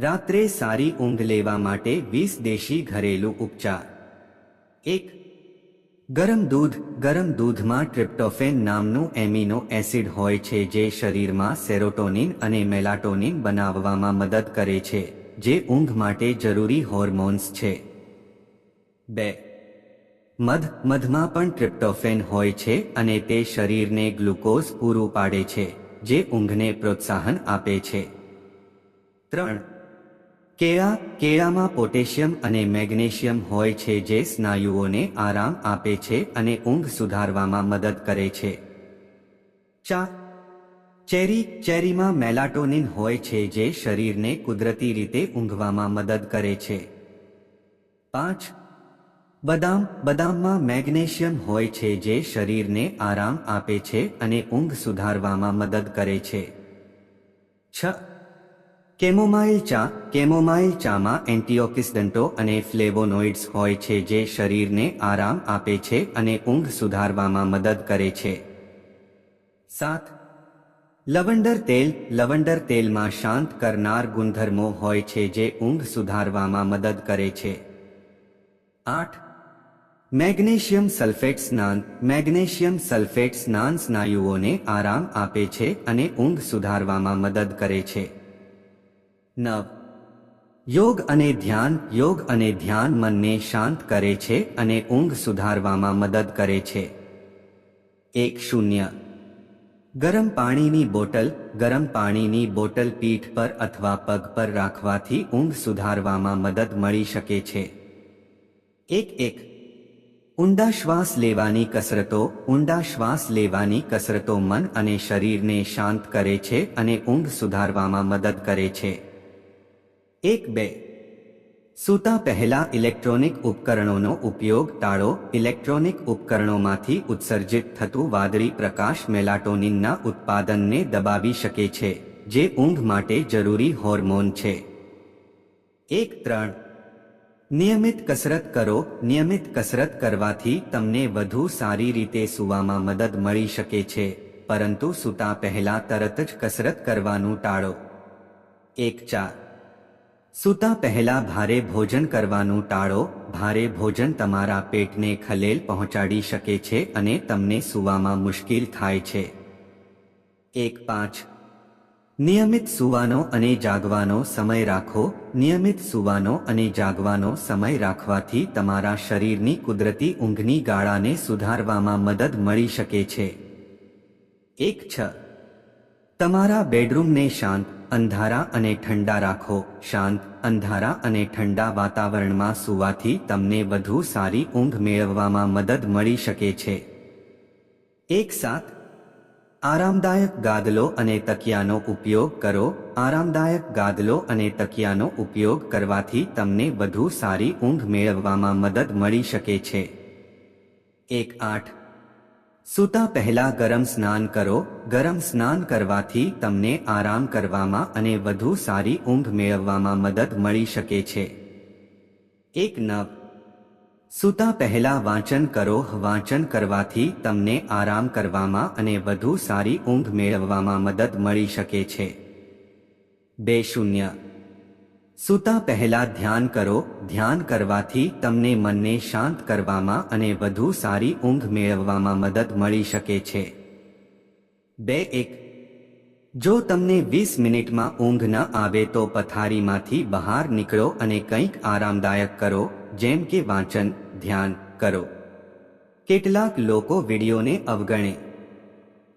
રાત્રે સારી ઊંઘ લેવા માટે વીસ દેશી ઘરેલું ઉપચાર. એક, ગરમ દૂધ, ગરમ દૂધમાં ટ્રિપ્ટોફેન નામનું એમિનો એસિડ હોય છે જે શરીરમાં સેરોટોનિન અને મેલાટોનિન બનાવવામાં મદદ કરે છે, જે ઊંઘ માટે જરૂરી હોર્મોન્સ છે. બે, મધ, મધમાં પણ ટ્રિપ્ટોફેન હોય છે અને તે શરીરને ગ્લુકોઝ પૂરું પાડે છે, જે ઊંઘને પ્રોત્સાહન આપે છે. ત્રણ કેળા, કેળામાં પોટેશિયમ અને મેગ્નેશિયમ હોય છે જે સ્નાયુઓને આરામ આપે છે અને ઊંઘ સુધારવામાં મદદ કરે છે. ચા. ચેરી, ચેરીમાં મેલાટોનિન હોય છે જે શરીરને કુદરતી રીતે ઊંઘવામાં મદદ કરે છે. પાંચ. બદામ, બદામમાં મેગ્નેશિયમ હોય છે જે શરીરને આરામ આપે છે અને ઊંઘ સુધારવામાં મદદ કરે છે. છ. કેમોમાઇલ ચા કેમોમાઇલ ચામાં એન્ટીઓક્સિડન્ટો અને ફ્લેવોનોઇડ્સ હોય છે જે શરીરને આરામ આપે છે અને ઊંઘ સુધારવામાં મદદ કરે છે. સાત. લવંડર તેલ, લવંડર તેલમાં શાંત કરનાર ગુણધર્મો હોય છે જે ઊંઘ સુધારવામાં મદદ કરે છે. આઠ. મેગ્નેશિયમ સલ્ફેટ સ્નાન મેગ્નેશિયમ સલ્ફેટ સ્નાન સ્નાયુઓને આરામ આપે છે અને ઊંઘ સુધારવામાં મદદ કરે છે. નવ. યોગ અને ધ્યાન, યોગ અને ધ્યાન મનને શાંત કરે છે અને ઊંઘ સુધારવામાં મદદ કરે છે. એક શૂન્ય. ગરમ પાણીની બોટલ, ગરમ પાણીની બોટલ પીઠ પર અથવા પગ પર રાખવાથી ઊંઘ સુધારવામાં મદદ મળી શકે છે. એક એક. ઊંડા શ્વાસ લેવાની કસરતો, ઊંડા શ્વાસ લેવાની કસરતો મન અને શરીરને શાંત કરે છે અને ઊંઘ સુધારવામાં મદદ કરે છે. એક બે. સૂતા પહેલા ઇલેક્ટ્રોનિક ઉપકરણોનો ઉપયોગ ટાળો ઇલેક્ટ્રોનિક ઉપકરણોમાંથી ઉત્સર્જિત થતું વાદળી પ્રકાશ મેલાટોનિનના ઉત્પાદનને દબાવી શકે છે, જે ઊંઘ માટે જરૂરી હોર્મોન છે. એક ત્રણ. નિયમિત કસરત કરો. નિયમિત કસરત કરવાથી તમને વધુ સારી રીતે સૂવામાં મદદ મળી શકે છે, પરંતુ સૂતા પહેલા તરત જ કસરત કરવાનું ટાળો. એક ચાર. સૂતા પહેલા ભારે ભોજન કરવાનું ટાળો, ભારે ભોજન તમારા પેટને ખલેલ પહોંચાડી શકે છે અને તમને સૂવામાં મુશ્કેલ થાય છે. એક પાંચ. નિયમિત સૂવાનો અને જાગવાનો સમય રાખો, નિયમિત સૂવાનો અને જાગવાનો સમય રાખવાથી તમારા શરીરની કુદરતી ઊંઘની ગાળાને સુધારવામાં મદદ મળી શકે છે. એક છ. તમારા બેડરૂમને શાંત અંધારા અને ઠંડા રાખો. શાંત, અંધારા અને ઠંડા વાતાવરણમાં સૂવાથી તમને વધુ સારી ઊંઘ મેળવવામાં મદદ મળી શકે છે. એક સાથ આરામદાયક ગાદલો અને તકિયાનો ઉપયોગ કરો. આરામદાયક ગાદલો અને તકિયાનો ઉપયોગ કરવાથી તમને વધુ સારી ઊંઘ મેળવવામાં મદદ મળી શકે છે. એક આઠ સૂતા પહેલા ગરમ સ્નાન કરો. ગરમ સ્નાન કરવાથી તમને આરામ કરવામાં અને વધુ સારી ઊંઘ મેળવવામાં મદદ મળી શકે છે. એક નવ. સૂતા પહેલા વાંચન કરો. વાંચન કરવાથી તમને આરામ કરવામાં અને વધુ સારી ઊંઘ મેળવવામાં મદદ મળી શકે છે. બે શૂન્ય. સૂતા પહેલા ધ્યાન કરો. ધ્યાન કરવાથી તમને મનને શાંત કરવામાં અને વધુ સારી ઊંઘ મેળવવામાં મદદ મળી શકે છે. બે એક. જો તમને વીસ મિનિટમાં ઊંઘ ન આવે તો પથારીમાંથી બહાર નીકળો અને કંઈક આરામદાયક કરો, જેમ કે વાંચન, ધ્યાન કરો. કેટલાક લોકો વિડીયોને અવગણે.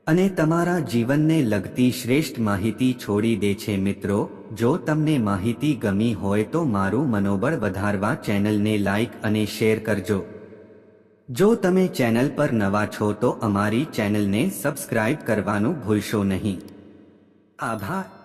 અને તમારા જીવનને લગતી શ્રેષ્ઠ માહિતી છોડી દે છે મિત્રો. જો તમને માહિતી ગમી હોય તો મારું મનોબળ વધારવા ચેનલને લાઇક અને શેર કરજો. જો તમે ચેનલ પર નવા છો તો અમારી ચેનલને સબસ્ક્રાઇબ કરવાનું ભૂલશો નહીં. આભાર.